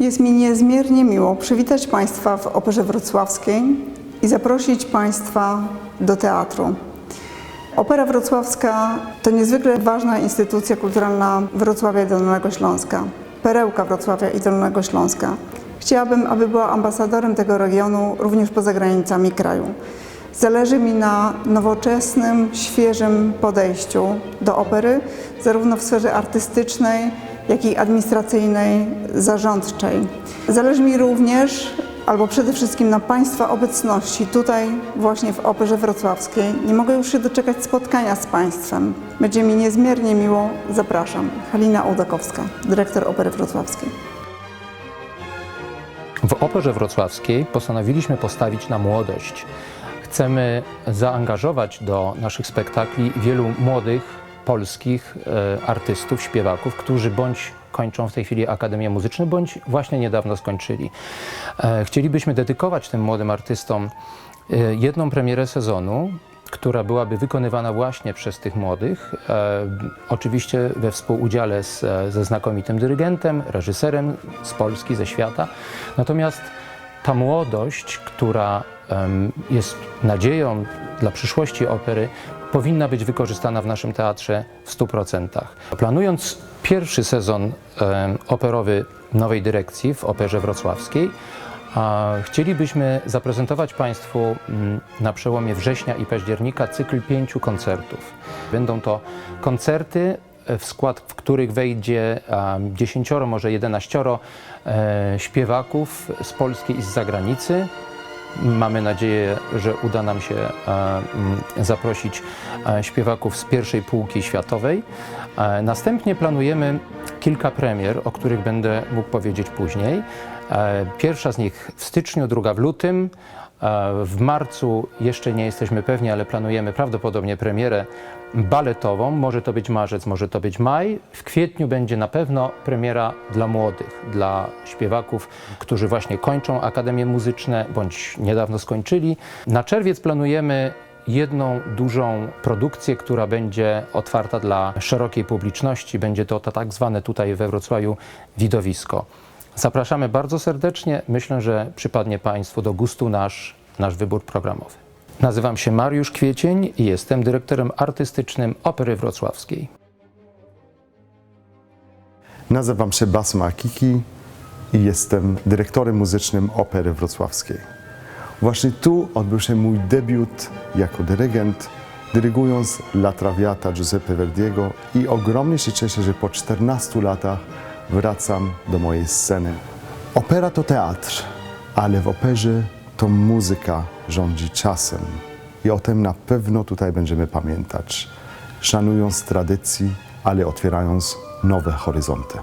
Jest mi niezmiernie miło przywitać Państwa w Operze Wrocławskiej i zaprosić Państwa do teatru. Opera Wrocławska to niezwykle ważna instytucja kulturalna Wrocławia i Dolnego Śląska, perełka Wrocławia i Dolnego Śląska. Chciałabym, aby była ambasadorem tego regionu również poza granicami kraju. Zależy mi na nowoczesnym, świeżym podejściu do opery, zarówno w sferze artystycznej, jak i administracyjnej, zarządczej. Zależy mi również, albo przede wszystkim na Państwa obecności tutaj, właśnie w Operze Wrocławskiej. Nie mogę już się doczekać spotkania z Państwem. Będzie mi niezmiernie miło. Zapraszam. Halina Ołdakowska, dyrektor Opery Wrocławskiej. W Operze Wrocławskiej postanowiliśmy postawić na młodość. Chcemy zaangażować do naszych spektakli wielu młodych polskich e, artystów, śpiewaków, którzy bądź kończą w tej chwili Akademię Muzyczną, bądź właśnie niedawno skończyli. E, Chcielibyśmy dedykować tym młodym artystom e, jedną premierę sezonu, która byłaby wykonywana właśnie przez tych młodych, oczywiście we współudziale z, ze znakomitym dyrygentem, reżyserem z Polski, ze świata. Natomiast ta młodość, która jest nadzieją dla przyszłości opery, powinna być wykorzystana w naszym teatrze w 100%. Planując pierwszy sezon operowy nowej dyrekcji w Operze Wrocławskiej, chcielibyśmy zaprezentować Państwu mm, na przełomie września i października cykl pięciu koncertów. Będą to koncerty, e, w skład w których wejdzie dziesięcioro, może jedenaścioro e, śpiewaków z Polski i z zagranicy. Mamy nadzieję, że uda nam się e, mm, zaprosić e, śpiewaków z pierwszej półki światowej. E, Następnie planujemy kilka premier, o których będę mógł powiedzieć później. E, Pierwsza z nich w styczniu, druga w lutym. E, W marcu jeszcze nie jesteśmy pewni, ale planujemy prawdopodobnie premierę baletową. Może to być marzec, może to być maj. W kwietniu będzie na pewno premiera dla młodych, dla śpiewaków, którzy właśnie kończą Akademie Muzyczne bądź niedawno skończyli. Na czerwiec planujemy jedną dużą produkcję, która będzie otwarta dla szerokiej publiczności. Będzie to, to tak zwane tutaj we Wrocławiu widowisko. Zapraszamy bardzo serdecznie. Myślę, że przypadnie Państwu do gustu nasz, nasz wybór programowy. Nazywam się Mariusz Kwiecień i jestem dyrektorem artystycznym Opery Wrocławskiej. Nazywam się Basma Akiki i jestem dyrektorem muzycznym Opery Wrocławskiej. Właśnie tu odbył się mój debiut jako dyrygent, dyrygując La Traviata Giuseppe Verdiego i ogromnie się cieszę, że po 14 latach wracam do mojej sceny. Opera to teatr, ale w operze to muzyka rządzi czasem i o tym na pewno tutaj będziemy pamiętać, szanując tradycji, ale otwierając nowe horyzonty.